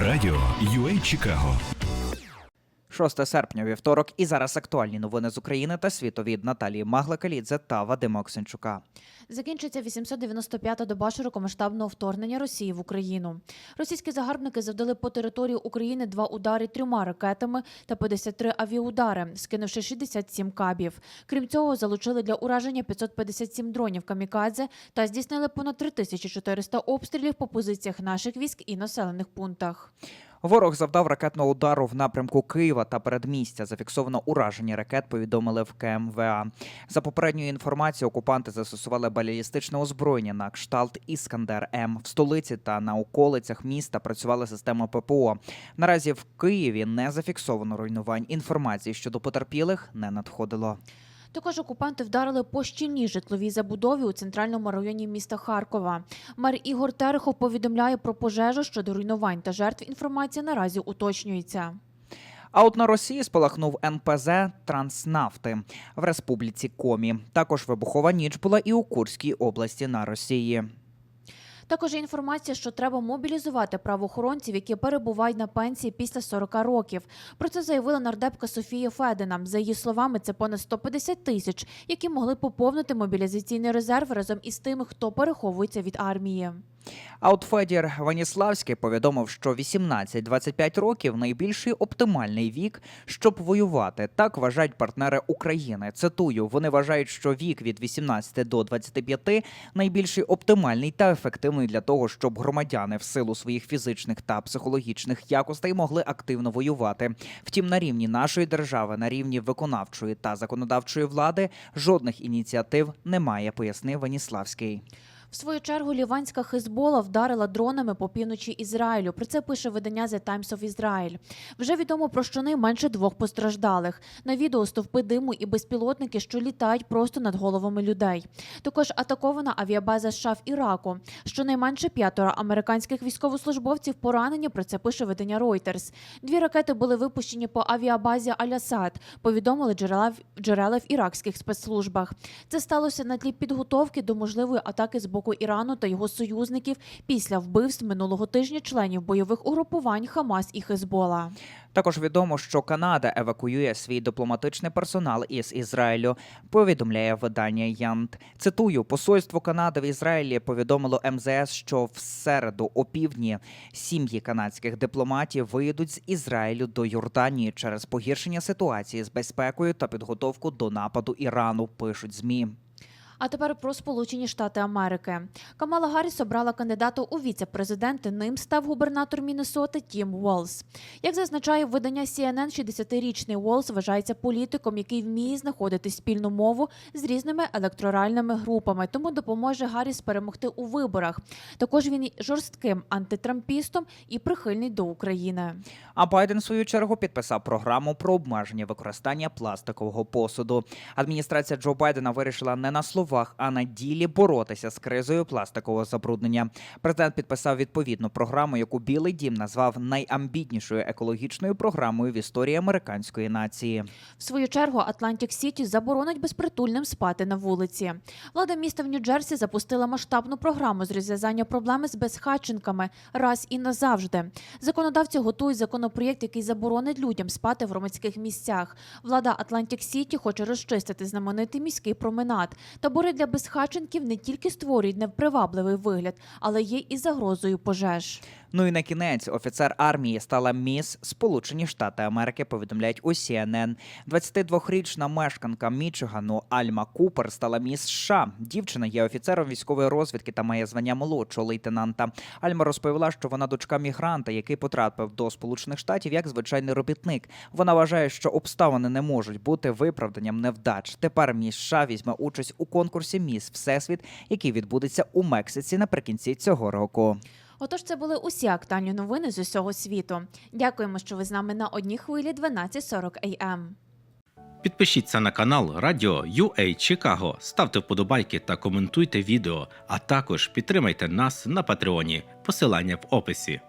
Радіо UA Чикаго 6 серпня, вівторок, і зараз актуальні новини з України та світу від Наталії Маглакалідзе та Вадима Оксенчука. Закінчиться 895-та доба широкомасштабного вторгнення Росії в Україну. Російські загарбники завдали по території України два удари трьома ракетами та 53 авіаудари, скинувши 67 кабів. Крім цього, залучили для ураження 557 дронів камікадзе та здійснили понад 3400 обстрілів по позиціях наших військ і населених пунктах. Ворог завдав ракетного удару в напрямку Києва та передмістя. Зафіксовано ураження ракет. Повідомили в КМВА. За попередньою інформацією, окупанти застосували балістичне озброєння на кшталт Іскандер М в столиці та на околицях міста працювала система ППО. Наразі в Києві не зафіксовано руйнувань. Інформації щодо потерпілих не надходило. Також окупанти вдарили по щільній житловій забудові у центральному районі міста Харкова. Мер Ігор Терехов повідомляє про пожежу щодо руйнувань та жертв. Інформація наразі уточнюється. А от на Росії спалахнув НПЗ Транснафти в республіці Комі. Також вибухова ніч була і у Курській області на Росії. Також є інформація, що треба мобілізувати правоохоронців, які перебувають на пенсії після 40 років. Про це заявила нардепка Софія Федина. За її словами, це понад 150 тисяч, які могли поповнити мобілізаційний резерв разом із тими, хто переховується від армії. А от Федір Ваніславський повідомив, що 18-25 років найбільший оптимальний вік, щоб воювати. Так вважають партнери України. Цитую: вони вважають, що вік від 18 до 25 найбільший оптимальний та ефективний для того, щоб громадяни в силу своїх фізичних та психологічних якостей могли активно воювати. Втім, на рівні нашої держави, на рівні виконавчої та законодавчої влади, жодних ініціатив немає, пояснив Ваніславський. В свою чергу ліванська Хизбола вдарила дронами по півночі Ізраїлю. Про це пише видання The Times of Israel. Вже відомо про щонайменше двох постраждалих. На відео стовпи диму і безпілотники, що літають просто над головами людей. Також атакована авіабаза США в Іраку. Щонайменше п'ятеро американських військовослужбовців поранені. Про це пише видання Reuters. Дві ракети були випущені по авіабазі Алясад. Повідомили джерела в- джерела в іракських спецслужбах. Це сталося на тлі підготовки до можливої атаки з боку Ірану та його союзників після вбивств минулого тижня членів бойових угрупувань Хамас і Хезбола. Також відомо, що Канада евакуює свій дипломатичний персонал із Ізраїлю. Повідомляє видання Янт. Цитую: посольство Канади в Ізраїлі повідомило МЗС, що в середу опівдні сім'ї канадських дипломатів виїдуть з Ізраїлю до Йорданії через погіршення ситуації з безпекою та підготовку до нападу Ірану. Пишуть змі. А тепер про Сполучені Штати Америки. Камала Гарріс обрала кандидата у віце-президенти. Ним став губернатор Міннесоти Тім Уолс. Як зазначає видання CNN, 60-річний Уолс вважається політиком, який вміє знаходити спільну мову з різними електоральними групами, тому допоможе Гарріс перемогти у виборах. Також він жорстким антитрампістом і прихильний до України. А Байден, в свою чергу, підписав програму про обмеження використання пластикового посуду. Адміністрація Джо Байдена вирішила не на словах, а на ділі боротися з кризою пластикового забруднення. Президент підписав відповідну програму, яку Білий Дім назвав найамбітнішою екологічною програмою в історії американської нації. В свою чергу Атлантик Сіті заборонить безпритульним спати на вулиці. Влада міста в Нью-Джерсі запустила масштабну програму з розв'язання проблеми з безхатченками раз і назавжди. Законодавці готують законопроєкт, який заборонить людям спати в громадських місцях. Влада Атлантик Сіті хоче розчистити знаменитий міський променад. Табори для безхатченків не тільки створюють непривабливий вигляд, але є і загрозою пожеж. Ну і на кінець офіцер армії стала міс Сполучені Штати Америки. Повідомляють у CNN. 22-річна мешканка Мічигану Альма Купер стала міс США. Дівчина є офіцером військової розвідки та має звання молодшого лейтенанта. Альма розповіла, що вона дочка мігранта, який потрапив до Сполучених Штатів як звичайний робітник. Вона вважає, що обставини не можуть бути виправданням невдач. Тепер міс США візьме участь у конкурсі Міс Всесвіт, який відбудеться у Мексиці наприкінці цього року. Отож, це були усі актуальні новини з усього світу. Дякуємо, що ви з нами на одній хвилі 12.40 AM. Підпишіться на канал Радіо UA Чикаго, ставте вподобайки та коментуйте відео, а також підтримайте нас на Патреоні. Посилання в описі.